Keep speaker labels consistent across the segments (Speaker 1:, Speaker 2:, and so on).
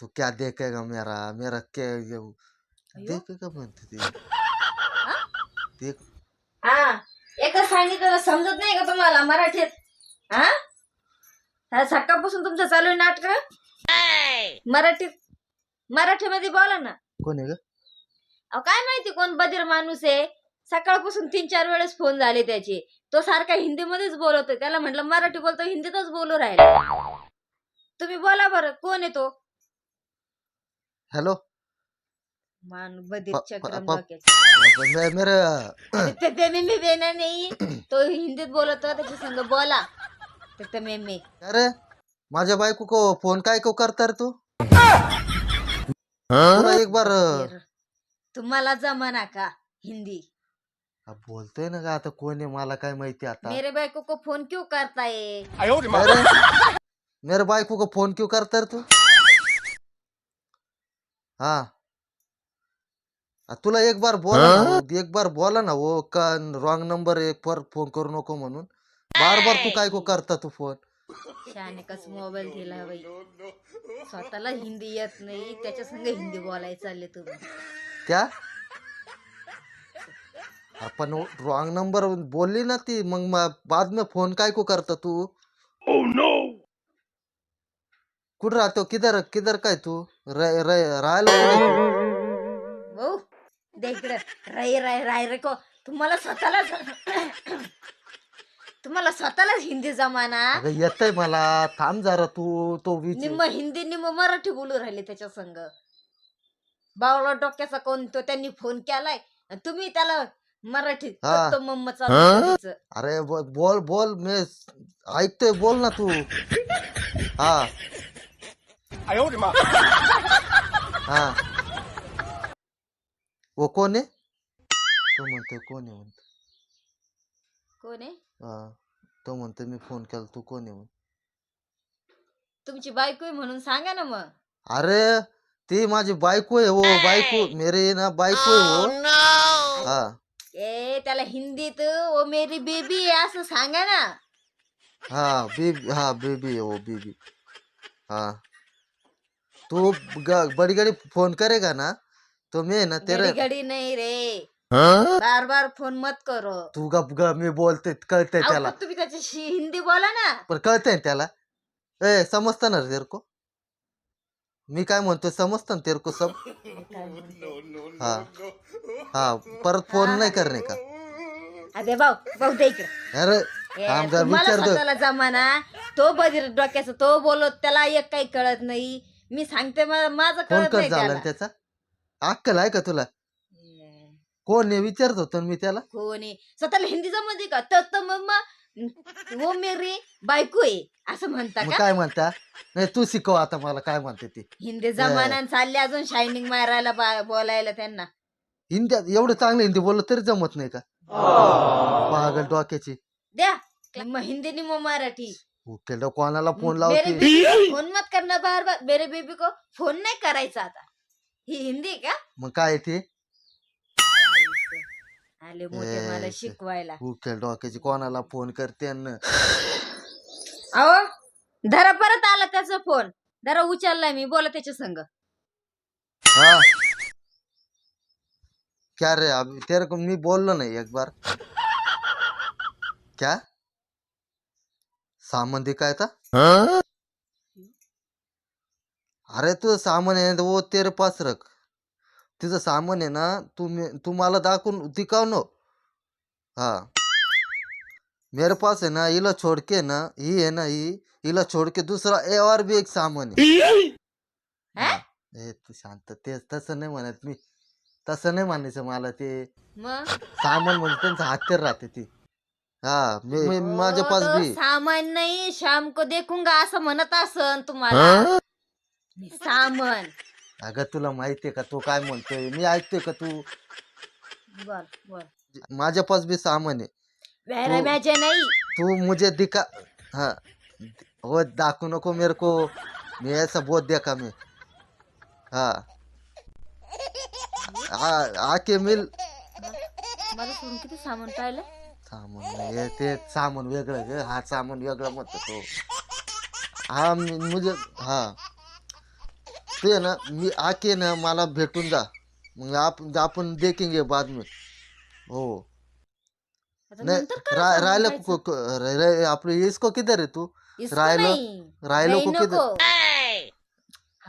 Speaker 1: तू क्या देखेगा मेरा मेरा क्या ये-. देखेगा म्हणते ते देख
Speaker 2: हा एकच सांगितलं समजत नाही का तुम्हाला मराठीत हा हा, सकाळपासून तुमचं चालू आहे नाटक मराठीत मराठीमध्ये बोला ना
Speaker 1: कोण आहे ग
Speaker 2: अहो काय माहिती कोण बधीर माणूस आहे सकाळपासून तीन चार वेळेस फोन झाले त्याचे तो सारखा हिंदीमध्येच बोलतोय त्याला म्हटलं मराठी बोलतो हिंदीतच बोलू राहिला तुम्ही बोला बरं कोण आहे तो
Speaker 1: हॅलो?
Speaker 2: मान बधीर
Speaker 1: प-
Speaker 2: चक्रम
Speaker 1: प-
Speaker 2: डोक्याचे.
Speaker 1: मे- मेरे
Speaker 2: ते- ते मी मी बेना नाही. तो हिंदीत बोलतो त्याच्या संग बोला. ते मे मे.
Speaker 1: अरे माझ्या बायको को फोन काय को करता रे तू तुला एक बार
Speaker 2: तुम्हाला जमाना का हिंदी?
Speaker 1: हा, बोलतोय ना का आता कोण आहे मला काय माहिती आता.
Speaker 2: मेरे बायको को फोन क्यों करता है?
Speaker 1: अरे मेरे बायको को फोन क्यों करता रे तू? हा. आ, तुला एक बार बोला ना वो, एक बार बोला ना वो का रॉंग नंबर एक पर फोन करू नको म्हणून. बार बार तू काय को करता तू फोन
Speaker 2: शाने कस मोबाईल दिला बाई. स्वतःला हिंदी येत नाही त्याच्या संग हिंदी बोलायला चालले तुम्ही.
Speaker 1: क्या आपण रॉंग नंबर बोलली ना ती मग म- बाद में फोन काय को करता तू? कुठं राहतो? किधर किधर काय तू? रा- रा- राहायला कुठं आहे तू?
Speaker 2: भाऊ दे इकडे. राय राय राय रे को. तुम्हाला स्वतःला तुम्हाला स्वतःलाच हिंदी जमाना.
Speaker 1: अगं येतय मला. थांब जरा तू तो
Speaker 2: निम्म हिंदी निम्म मराठी बोलू राहिले त्याच्या संग. बावळा डोक्याचा कोण तो त्यांनी फोन केलाय. आणि तुम्ही त्याला मराठी
Speaker 1: हा.
Speaker 2: मम्म चालू करायचं.
Speaker 1: अरे बो- बोल बोल मी ऐकतोय बोल ना तू. हा. हा वो कोण आहे तो म्हणतोय कोण आहे म्हणतो
Speaker 2: कोण आहे
Speaker 1: हा तो म्हणतोय मी फोन केला तू कोण आहे
Speaker 2: तुमची बायको आहे म्हणून सांगा ना मग
Speaker 1: अरे ती माझी बायको आहे हो बायको मेरे ना बायको आहे हो हा
Speaker 2: ए त्याला हिंदीत ओ मेरी बेबी आहे असं सांगा ना
Speaker 1: हा बेबी हा बेबी है वो बेबी हाँ तू ग- बड़ी गाड़ी फोन करेगा ना? तो मैं ना तेरे
Speaker 2: घडी घडी नाही रे.
Speaker 1: हाँ?
Speaker 2: बार बार फोन मत करो.
Speaker 1: तू गप ग मी बोलते कळते
Speaker 2: अहो,
Speaker 1: त्याला.
Speaker 2: पण तुम्ही त्याच्याशी हिंदी बोला ना.
Speaker 1: पण कळते त्याला. ए समजतं ना रे तेरे को? मी काय म्हणतोय समजतं ना तेरे को सब? हा. हा परत फोन नाही करणे का?
Speaker 2: अरे भाऊ भाऊ दे इकडे.
Speaker 1: अरे थांब जरा.
Speaker 2: स्वतःला जमाना तो बधीर डोक्याचा तो बोलत त्याला एक काही कळत नाही. मी सांगते मा- माझं
Speaker 1: फोन
Speaker 2: कळत
Speaker 1: कर
Speaker 2: नाही
Speaker 1: झाला
Speaker 2: त्याला.
Speaker 1: त्याचा. अक्कल आहे का तुला? कोण आहे? विचारत होतो ना मी त्याला.
Speaker 2: कोणी स्वतःला हिंदी जमते का? तर तर मम्मा वो मेरी बायको आहे असं म्हणता
Speaker 1: मग
Speaker 2: का?
Speaker 1: काय म्हणता? नाही तू शिकव आता मला काय म्हणते ती.
Speaker 2: हिंदी जमाना चालले अजून शायनिंग मारायला बा- बोलायला त्यांना.
Speaker 1: हिंदी एवढं चांगलं हिंदी बोललं तरी जमत नाही का? पागल डोक्याची.
Speaker 2: द्या. मग हिंदी नि मग मराठी.
Speaker 1: केलं कोणाला फोन
Speaker 2: मेरे
Speaker 1: लावते
Speaker 2: बेबी को फोन मत करना बार बार. मेरे बेबी को फोन नाही करायचा आता. ही हिंदी आहे का?
Speaker 1: मग काय ते?
Speaker 2: आले मोठे मला
Speaker 1: ए,
Speaker 2: शिकवायला.
Speaker 1: उकेल डोक्याची कोणाला फोन करते अन?
Speaker 2: अहो धरा परत आला त्याचा फोन. धरा उचललाय मी बोला त्याच्या संग.
Speaker 1: हा? क्या रे अभी तेरे को मी बोललो नहीं एक बार. क्या? सामान दिखाया था अरे तू सामान आहे ना, वो तेरे पास रख तुझं सामान आहे ना तू मे- तू मला दाखवून दिखाव नो? हा. मेरे पास है ना हिला छोड़ के ना ही है ना ही हिला छोड़ के दूसरा ए और भी एक सामान है?
Speaker 2: हा?
Speaker 1: ए तू शांत ते तसं नाही म्हणत मी. तसं नाही म्हणायचं मला ते.
Speaker 2: मग?
Speaker 1: सामान म्हणजे त्यांचं हत्यार राहते ती. हा मी मी- माझ्या पास
Speaker 2: तो
Speaker 1: बी.
Speaker 2: सामान नाही शाम को देखूंगा असं म्हणत असन तुम्हाला. सामान.
Speaker 1: अगं तुला माहितीये का तू काय म्हणतोय? मी ऐकतोय का तू? माझ्या पास भी सामान आहे.
Speaker 2: नाही.
Speaker 1: तू मुझे दिखा हाँ. वो दाखू नको मेरे को. मैं ऐसा बहुत देखा मैं. हाँ. आ, आके मिल.
Speaker 2: मला सोडून किती सामान पाहिलं?
Speaker 1: सामान नाही ते सामान वेगळं ग हा सामान वेगळं म्हणतो तो. हा मी- मुझे हा. ते ना मी आके ना मला भेटून जा. मग आपण आपण देखेंगे बाद में. हो.
Speaker 2: आता
Speaker 1: नाही
Speaker 2: नंतर
Speaker 1: रा, राहिलं
Speaker 2: जायचं.
Speaker 1: को- को- रा- रा- आपलं इसको किधर आहे तू?
Speaker 2: इसको
Speaker 1: राहिलो-
Speaker 2: नाही.
Speaker 1: राहिलो को किधर.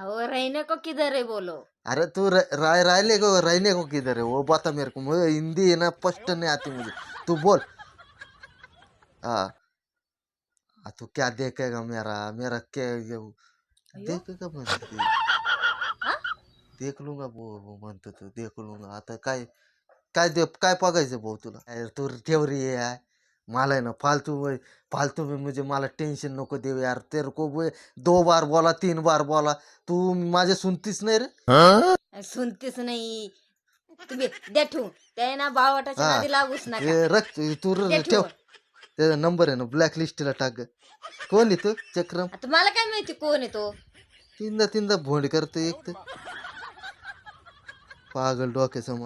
Speaker 2: हो रहने को किधर है बोलो?
Speaker 1: अरे तू र- राय रायले को रहने को किधर है? वो बता मेरे को मुझे हिंदी है ना स्पष्ट नहीं आती मुझे। तू बोल। हाँ आ, तू क्या देखेगा मेरा? मेरा क्या ये? वो- देखेगा म्हणते देख। लूंगा वो वो म्हणतो तू देख लूंगा। आता काय काय दे काय बघायचं भाऊ तुला? अरे तू ठेव रे यार। मला आहे ना फालतू में- फालतू में मुझे मला टेंशन नको देऊ यार. तेरे को वो दो बार बोला तीन बार बोला. तू माझे सुनतीस नाही रे?
Speaker 2: सुनतेच नाही. तुम्ही द्या ठेवून. त्या ना बावटाच्या
Speaker 1: हा.
Speaker 2: नादी लागूच नका.
Speaker 1: रख तू र-
Speaker 2: द्या
Speaker 1: ठेव.
Speaker 2: ठेवून.
Speaker 1: त्याचा नंबर आहे ना ब्लॅक लिस्टला टाक. ग. कोण आहे तू? चक्रम.
Speaker 2: आता मला काय माहिती कोण आहे तो?
Speaker 1: तीनदा तीनदा भोंड करतो एक तर. पागल डोक्यासमोर.